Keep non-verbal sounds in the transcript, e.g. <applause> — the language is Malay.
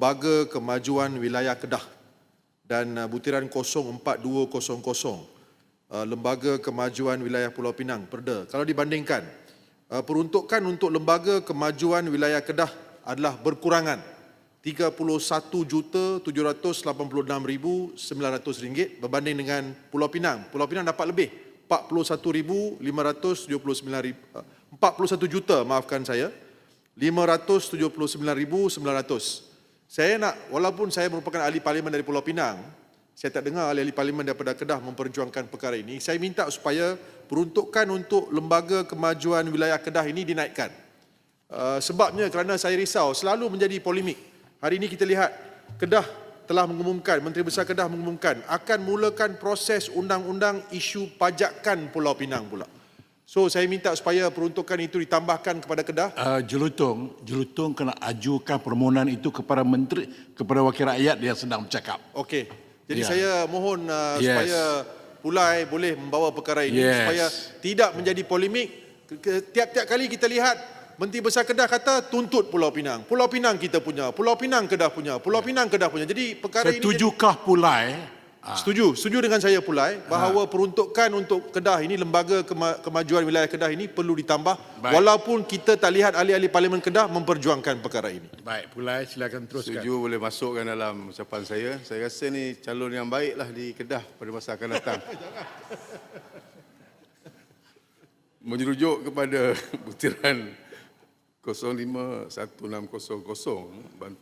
Lembaga Kemajuan Wilayah Kedah dan uh, butiran 04200 uh, Lembaga Kemajuan Wilayah Pulau Pinang Perda. Kalau dibandingkan uh, peruntukan untuk Lembaga Kemajuan Wilayah Kedah adalah berkurangan RM31,786,900 berbanding dengan Pulau Pinang. Pulau Pinang dapat lebih RM41,579 uh, 41 juta maafkan saya 579,900. Saya nak walaupun saya merupakan ahli parlimen dari Pulau Pinang, saya tak dengar ahli-ahli parlimen daripada Kedah memperjuangkan perkara ini. Saya minta supaya peruntukan untuk lembaga kemajuan wilayah Kedah ini dinaikkan. Uh, sebabnya kerana saya risau selalu menjadi polemik. Hari ini kita lihat Kedah telah mengumumkan, Menteri Besar Kedah mengumumkan akan mulakan proses undang-undang isu pajakan Pulau Pinang pula. So saya minta supaya peruntukan itu ditambahkan kepada Kedah. Uh, Jelutong, Jelutong kena ajukan permohonan itu kepada menteri, kepada wakil rakyat yang sedang bercakap. Okey. Jadi Ya. saya mohon uh, Yes. supaya Pulai boleh membawa perkara ini Yes. supaya tidak menjadi polemik. Tiap-tiap kali kita lihat Menteri Besar Kedah kata tuntut Pulau Pinang. Pulau Pinang kita punya, Pulau Pinang Kedah punya, Pulau Pinang Kedah punya. Jadi perkara ini Setujukah pulai jadi, setuju, setuju dengan saya Pulai bahawa peruntukan untuk Kedah ini lembaga kema- kemajuan wilayah Kedah ini perlu ditambah Baik. walaupun kita tak lihat ahli-ahli parlimen Kedah memperjuangkan perkara ini. Baik, pulai silakan teruskan. Setuju boleh masukkan dalam ucapan saya. Saya rasa ni calon yang baiklah di Kedah pada masa akan datang. <laughs> Merujuk kepada butiran 051600 bantu